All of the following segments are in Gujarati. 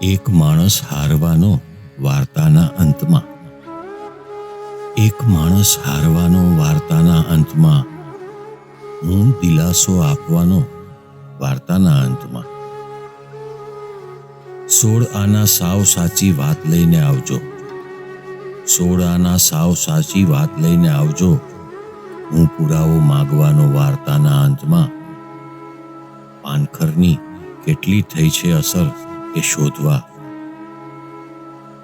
એક માણસ હારવાનો વાર્તાના અંતમાં. એક માણસ હારવાનો વાર્તાના અંતમાં હું દિલાસો આપવાનો વાર્તાના અંતમાં. સોળ આના સાવ સાચી વાત લઈને આવજો. સોળ આના સાવ સાચી વાત લઈને આવજો. હું પુરાવો માગવાનો વાર્તાના અંતમાં. પાનખરની કેટલી થઈ છે અસર? એ શોધવા.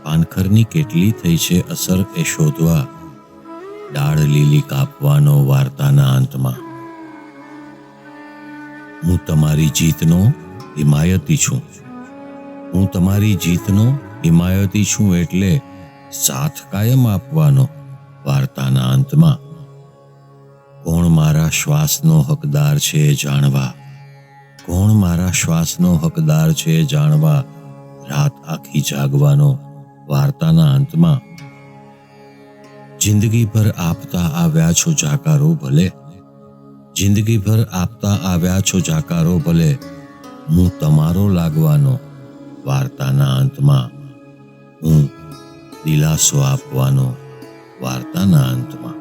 પાનખરની કેટલી થઈ છે અસર એ શોધવા. ડાળ લીલી કાપવાનો વાર્તાના અંતમાં. હું તમારી જીતનો હિમાયતી છું. હું તમારી જીતનો હિમાયતી છું એટલે સાથ કાયમ આપવાનો વાર્તાના અંતમાં. કોણ મારા શ્વાસનો હકદાર છે જાણવા. કોણ મારા શ્વાસનો હકદાર છે જાણવા? રાત આખી જાગવાનો વાર્તાના અંતમાં. જિંદગીભર આપતા આવ્યા છો જાકારો ભલે. જિંદગીભર આપતા આવ્યા છો જાકારો ભલે. હું તમારો લાગવાનો વાર્તાના અંતમાં. હું દિલાસો આપવાનો વાર્તાના અંતમાં.